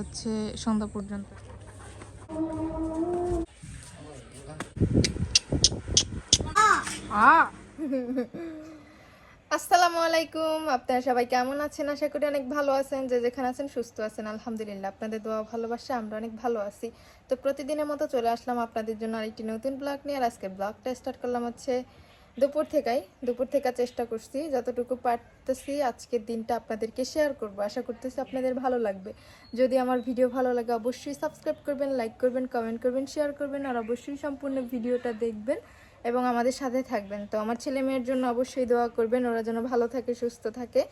হচ্ছে সন্ধ্যা পর্যন্ত। আসসালামু আলাইকুম। আপনারা সবাই কেমন আছেন? আশা করি অনেক ভালো আছেন। যে যেখানে আছেন সুস্থ আছেন, আলহামদুলিল্লাহ। আপনাদের দোয়া ভালোবাসা আমরা অনেক ভালো আছি। তো প্রতিদিনের মতো চলে আসলাম আপনাদের জন্য আরেকটি নতুন ব্লগ নিয়ে। আর আজকে ব্লগটা স্টার্ট করলাম হচ্ছে দুপুর থেকেই, দুপুর থেকে চেষ্টা করছি, যতটুকু পারতেছি আজকের দিনটা আপনাদেরকে শেয়ার করব। আশা করতেছি আপনাদের ভালো লাগবে। যদি আমার ভিডিও ভালো লাগে অবশ্যই সাবস্ক্রাইব করবেন লাইক করবেন কমেন্ট করবেন শেয়ার করবেন, আর অবশ্যই সম্পূর্ণ ভিডিওটা দেখবেন এবং আমাদের সাথে থাকবেন। তো আমার ছেলে মেয়ের জন্য অবশ্যই দোয়া করবেন, ওরা যেন ভালো থাকে, সুস্থ থাকে।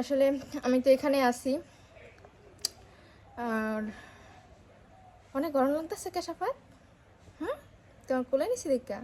আসলে আমি তো এখানে আসি আর অনেক গরম লাগতেছে কেশাফাত? হুম? তোমার কোলে নিছি দেখা?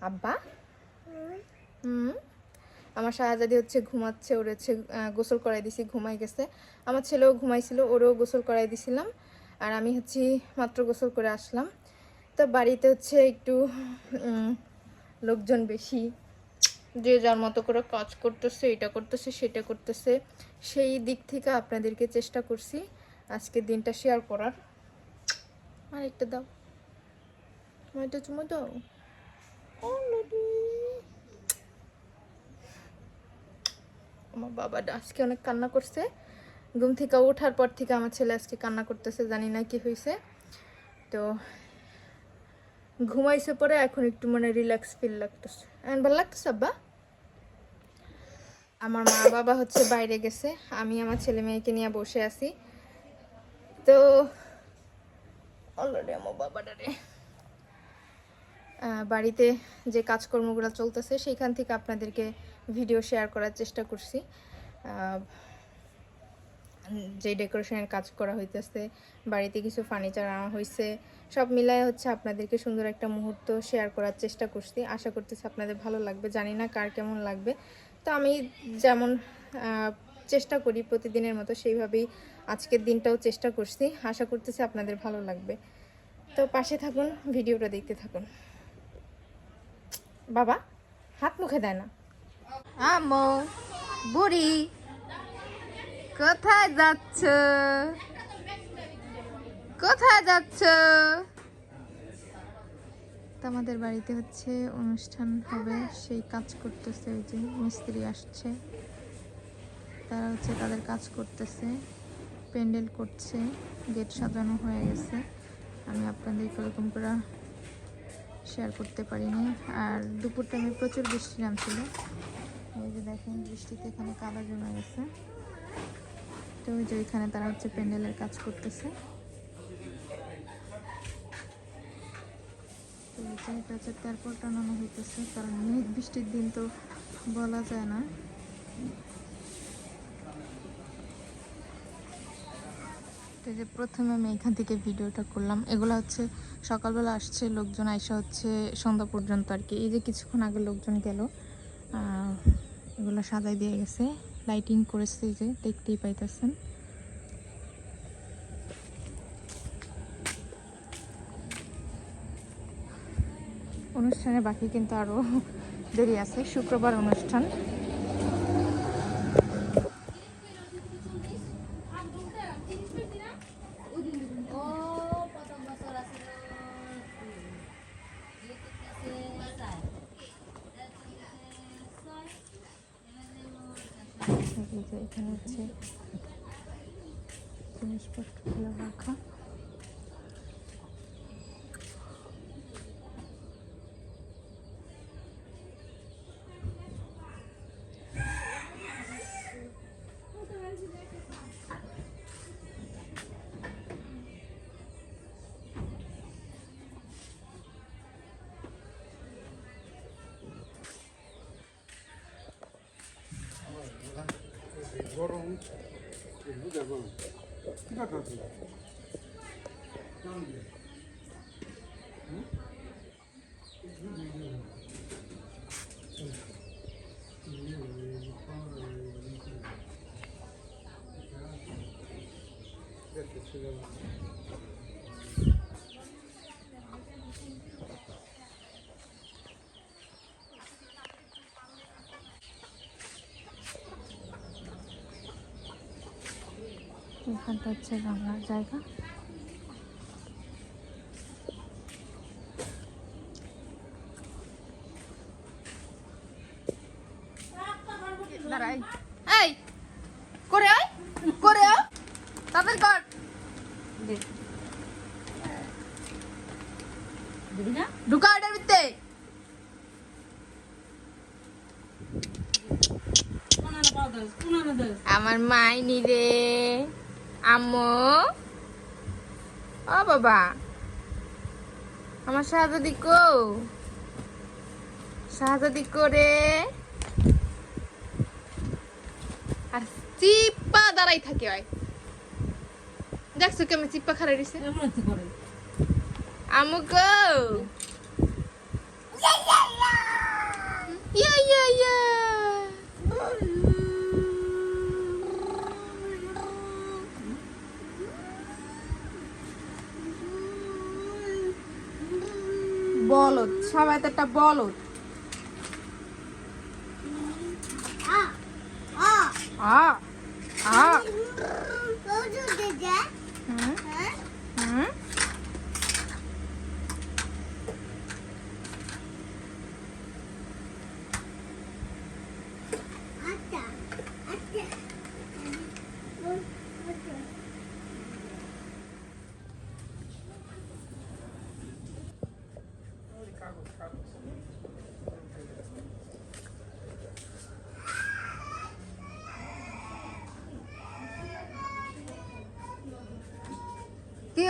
আব্বা? হুম? আমার শাহজাদি হচ্ছে ঘুমাচ্ছে, ওর হচ্ছে গোসল করাই দিছি, ঘুমাই গেছে। আমার ছেলেও ঘুমাইছিল, ওরও গোসল করাই দিছিলাম। আর আমি হচ্ছে মাত্র গোসল করে আসলাম। তো বাড়িতে হচ্ছে একটু লোকজন বেশি। যে যার মতো করে কাজ করতেছে, এটা করতেছে, সেটা করতেছে। সেই দিক থেকে আপনাদেরকে চেষ্টা করছি আজকের দিনটা শেয়ার করার। আর একটা দাও। আমার একটা চুমো দাও। আমার বাবাটা আজকে অনেক কান্না করছে। ঘুম থেকে ওঠার পর থেকে আমার ছেলে আজকে কান্না করতেছে, জানি না কি হয়েছে তো ঘুমাইছে পরে এখন একটু মানে রিল্যাক্স ফিল লাগতেছে। ভালো লাগতেছে, আব্বা? আমার মা বাবা হচ্ছে বাইরে গেছে, আমি আমার ছেলে মেয়েকে নিয়ে বসে আছি। তো অলরেডি আমার বাবাটারে বাড়িতে যে কাজকর্মগুলো চলতেছে, সেইখান থেকে আপনাদেরকে ভিডিও শেয়ার করার চেষ্টা করছি। যে ডেকোরেশনের কাজ করা হইতেছে, বাড়িতে কিছু ফার্নিচার আনা হয়েছে সব মিলায় হচ্ছে আপনাদেরকে সুন্দর একটা মুহূর্ত শেয়ার করার চেষ্টা করছি। আশা করতেছি আপনাদের ভালো লাগবে, জানি না কার কেমন লাগবে। তো আমি যেমন চেষ্টা করি প্রতিদিনের মতো, সেইভাবেই আজকের দিনটাও চেষ্টা করছি। আশা করতেছি আপনাদের ভালো লাগবে। তো পাশে থাকুন, ভিডিওটা দেখতে থাকুন। বাবা, হাত মুখে দেয় না। আমো, বুড়ি, কোথায় যাচ্ছ? কোথায় যাচ্ছ? আমাদের বাড়িতে হচ্ছে অনুষ্ঠান হবে, সেই কাজ করতেছে ওই যে মিস্ত্রি আসছে। তারা হচ্ছে তাদের কাজ করতেছে, প্যান্ডেল করছে, গেট সাজানো হয়ে গেছে। আমি আপনাদের এরকম করে শেয়ার করতে পারিনি। আর দুপুর টাইমে প্রচুর বৃষ্টি নামছিল। এই যে দেখেন, বৃষ্টিতে এখানে কাদা জমে গেছে। তো ওই যে ওইখানে তারা হচ্ছে প্যান্ডেলের কাজ করতেছে। তারপর টানানো হইতেছে, কারণ মেঘ বৃষ্টির দিন তো বলা যায় না। তো যে প্রথমে আমি এখান থেকে ভিডিওটা করলাম। এগুলো হচ্ছে সকালবেলা আসছে, লোকজন আইসা হচ্ছে সন্ধ্যা পর্যন্ত আর কি। এই যে কিছুক্ষণ আগে লোকজন গেল এগুলো সাজাই দিয়ে গেছে লাইটিং করেছে যে, দেখতেই পাইতেছেন। অনুষ্ঠানে বাকি কিন্তু আরও দেরি আছে, শুক্রবার অনুষ্ঠান। যে এখানে হচ্ছে জিনিসপত্রগুলো রাখা। zor olmuş. Bu da böyle. Bir dakika atıyor. Tamam diyor. Gracias, এখানটা হচ্ছে রান্নার জায়গা। এই করে আয় করে আয়। তাদের কর ঢুকা এটার ভিতরে। আমার মাইনি রে। আম্মু? ও বাবা। আমার শাহজাদি কো শাহজাদি করে? আর চিপ্পা দাঁড়াই থাকে ওই দেখছ কেমন চিপ্পা খারাই দিছে? আম্মু সবাই তো একটা বলদ। আ আ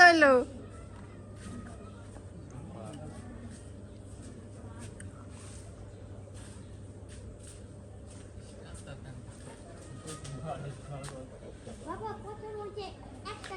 কি হইল বাবা কত বলছে একটা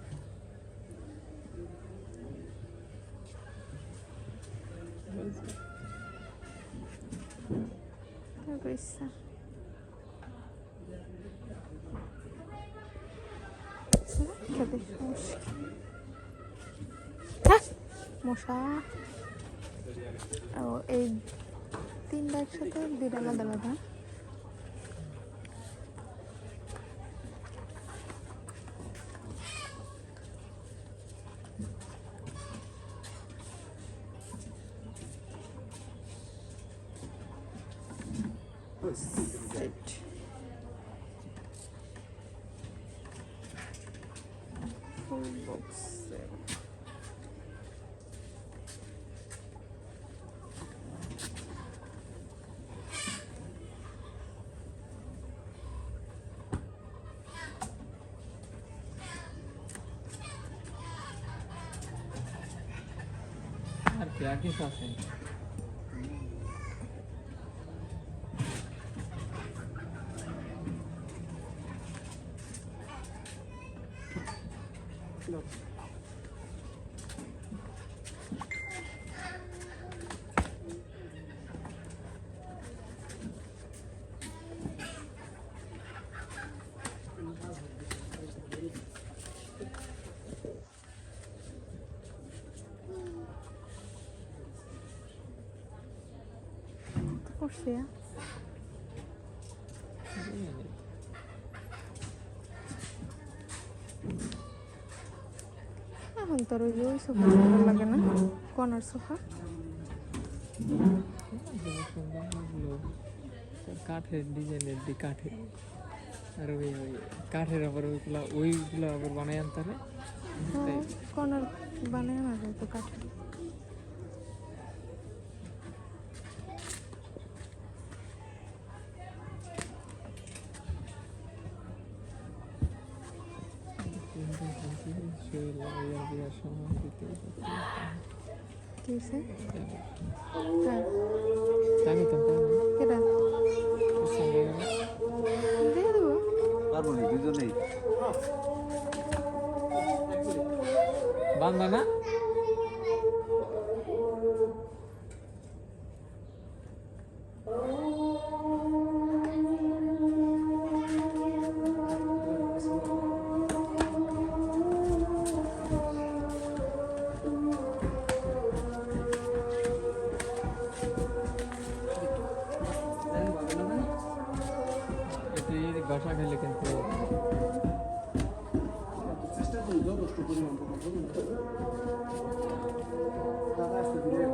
হ্যাঁ, মশা। ও এই তিনটা একসাথে দুইটা আলাদা আলাদা। Right. Full box set. আর কি আর কিছু আছে তো এখন তোর ওই ওই সোফা ভালো লাগে না কর্নার সোফা কাঠের ডিজাইনের দি কাঠের। আর ওই ওই কাঠের আবার ওইগুলা ওইগুলো আবার বানাই আনতে হবে। কর্নার বানায় না যায় তো কাঠে বিয়ার সময় দিতে আমি তো পারব না দুজনেই বান্ধা না? করি যথেষ্ট পরিমাণ দাদা আসতে দিলে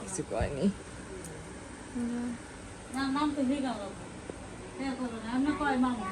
কিছু কয়নি নাম নাম তো হয়ে গেল করো না আমরা কয় মামা